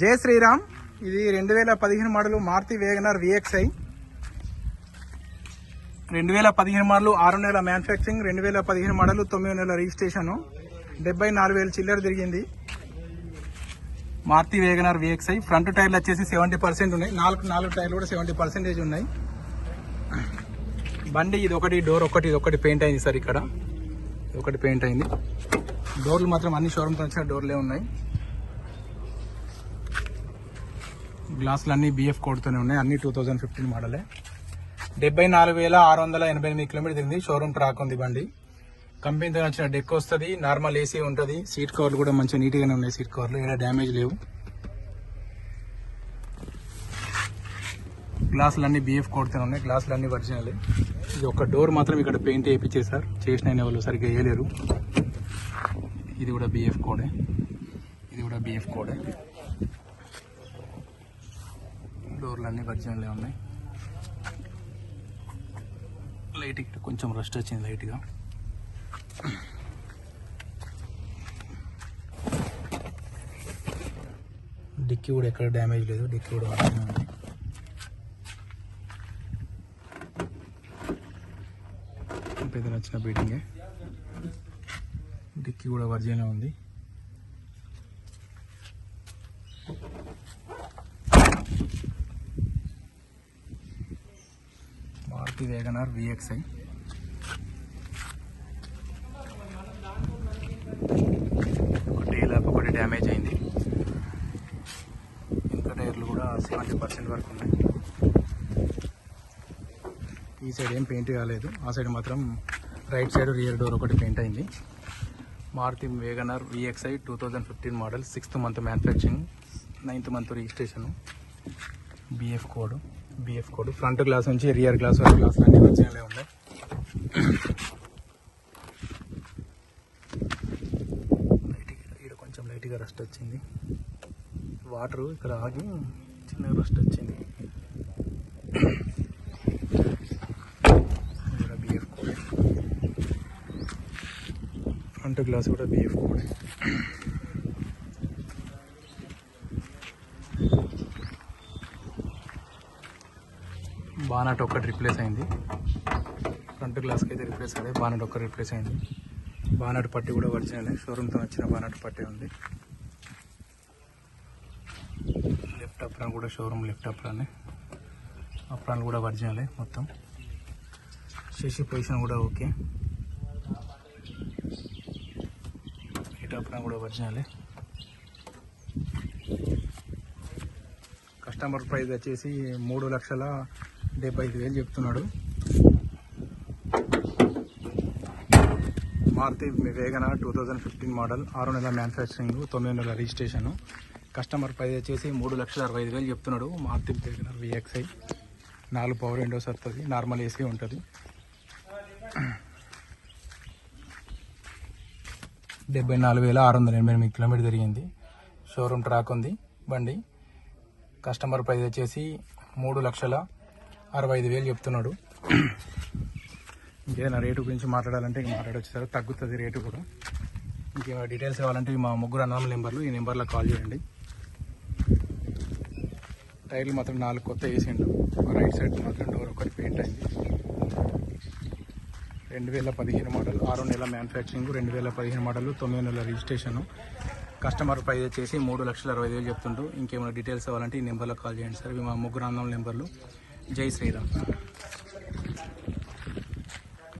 జయ శ్రీరామ్. ఇది రెండు వేల పదిహేను మోడలు మారుతి వేగనర్ విఎక్స్ఐ రెండు వేల పదిహేను మోడలు ఆరు నెలల మ్యానుఫ్యాక్చరింగ్ రెండు వేల పదిహేను మోడలు తొమ్మిది నెలల రిజిస్ట్రేషన్ డెబ్బై నాలుగు వేల చిల్లర తిరిగింది. మారుతి వేగనర్ విఎక్స్ఐ ఫ్రంట్ టైర్లు వచ్చేసి సెవెంటీ పర్సెంట్ ఉన్నాయి. నాలుగు నాలుగు టైర్లు కూడా సెవెంటీ పర్సెంటేజ్ ఉన్నాయి. బండి ఇది ఒకటి డోర్ ఒకటి ఇది ఒకటి పెయింట్ అయింది సార్ ఇక్కడ. ఇది ఒకటి పెయింట్ అయింది. డోర్లు మాత్రం అన్ని షోరూమ్ వచ్చిన డోర్లే ఉన్నాయి. గ్లాసులు అన్ని బిఎఫ్ కోడ్తోనే ఉన్నాయి. అన్ని టూ థౌజండ్ ఫిఫ్టీన్ మోడలే. డెబ్బై నాలుగు వేల ఆరు వందల ఎనభై ఎనిమిది కిలోమీటర్ తిరిగింది. షోరూమ్ ట్రాక్ ఉంది బండి. కంపెనీతో వచ్చిన డెక్ వస్తుంది నార్మల్ ఏసీ ఉంటుంది. సీట్ కవర్లు కూడా మంచిగా నీట్గానే ఉన్నాయి సీట్ కవర్లు ఏడా డ్యామేజ్ లేవు. గ్లాసులు అన్ని బిఎఫ్ కోడ్తోనే ఉన్నాయి. గ్లాసులు అన్ని ఒరిజినల్ ఇది ఒక డోర్ మాత్రం ఇక్కడ పెయింట్ వేయించేసారు చేసిన వాళ్ళు సరిగ్గా వేయలేరు. ఇది కూడా బిఎఫ్ కోడే. ఇది కూడా బిఎఫ్ కోడే. డోర్లు అన్ని ఒరిజినల్ ఉన్నాయి లైట్ ఇక్కడ కొంచెం రస్ట్ వచ్చింది లైట్గా డిక్కీ కూడా ఎక్కడ డ్యామేజ్ లేదు డిక్కీ కూడా వాడుతూనే ఉంది. పెద్ద నచ్చిన బీటింగే డిక్కీ కూడా వర్జినే ఉంది. Maruti WagonR VXI. ఒకటి ల్యాప్ ఒకటి డ్యామేజ్ అయింది. ఇంకా టైర్లు కూడా సెవెంటీ పర్సెంట్ వరకు ఉన్నాయి. ఈ సైడ్ ఏం పెయింట్ కాలేదు. ఆ సైడ్ మాత్రం రైట్ సైడ్ రియర్ డోర్ ఒకటి పెయింట్ అయింది. Maruti WagonR VXI two thousand fifteen model sixth month manufacturing ninth month registration BF code. BF code front glass నుంచి రియర్ గ్లాస్ వరకు గ్లాస్ అన్ని వచ్చినలే ఉన్నాయి లైట్గా ఇక్కడ కొంచెం లైట్గా రస్ట్ వచ్చింది. వాటర్ ఇక్కడ ఆగి చిన్నగా రస్ట్ వచ్చింది. బిఎఫ్ కోడ్ ఫ్రంట్ గ్లాస్ కూడా బిఎఫ్ కోడ్ బానట్ ఒక్కటి రిప్లేస్ అయింది. ఫ్రంట్ గ్లాస్కి అయితే రిప్లేస్ అయ్యింది బానట్ ఒక్కటి రిప్లేస్ అయింది. బానట్ పట్టి కూడా ఒరిజినల్ షోరూమ్తో వచ్చిన బానట్ పట్టి ఉంది. లెఫ్ట్ అప్రాన్ కూడా షోరూమ్ లెఫ్ట్ అప్రాన్ అప్రాన్ కూడా ఒరిజినలే మొత్తం. శశి పొజిషన్ కూడా ఓకే. ఇటు అప్రాన్ కూడా ఒరిజినలే. కస్టమర్ ప్రైస్ వచ్చేసి మూడు లక్షల డెబ్బై ఐదు వేలు చెప్తున్నాడు. Maruti Wagon two thousand fifteen model ఆరు నెలల మ్యానుఫ్యాక్చరింగ్ తొమ్మిది నెలల రిజిస్ట్రేషన్. కస్టమర్ ప్రైస్ వచ్చేసి మూడు లక్షల అరవై ఐదు వేలు చెప్తున్నాడు. మారుతి వేగన విఎక్స్ఐ నాలుగు పవర్ విండోస్ వస్తుంది నార్మల్ ఏసీ ఉంటుంది. డెబ్బై నాలుగు వేల ఆరు వందల ఎనభై ఎనిమిది కిలోమీటర్ తిరిగింది. షోరూమ్ ట్రాక్ ఉంది బండి. కస్టమర్ ప్రైస్ వచ్చేసి మూడు లక్షల అరవై ఐదు వేలు చెప్తున్నాడు. ఇంకేదైనా రేటు గురించి మాట్లాడాలంటే ఇంక మాట్లాడవచ్చు తగ్గుతుంది రేటు కూడా. ఇంకేమైనా డీటెయిల్స్ కావాలంటే మా ముగ్గురు అన్నదమ్ముల నెంబర్లు ఈ నెంబర్లో కాల్ చేయండి. టైర్లు మాత్రం నాలుగు కొత్త వేసిండు రైట్ సైడ్ మాత్రం డోర్ ఒకటి పెయింట్ అయింది. రెండు వేల పదిహేను మోడల్ ఆరు నెలల మ్యానుఫ్యాక్చరింగ్ రెండు వేల పదిహేను మోడల్ తొమ్మిది నెలల రిజిస్ట్రేషన్. కస్టమర్ ప్రైజ్ వచ్చేసి మూడు లక్షల అరవై వేలు చెప్తుండ్రు. ఇంకేమైనా డీటెయిల్స్ కావాలంటే ఈ నెంబర్లో కాల్ చేయండి సార్. ఇవి మా ముగ్గురు అన్నం నెంబర్లు. जय श्री राम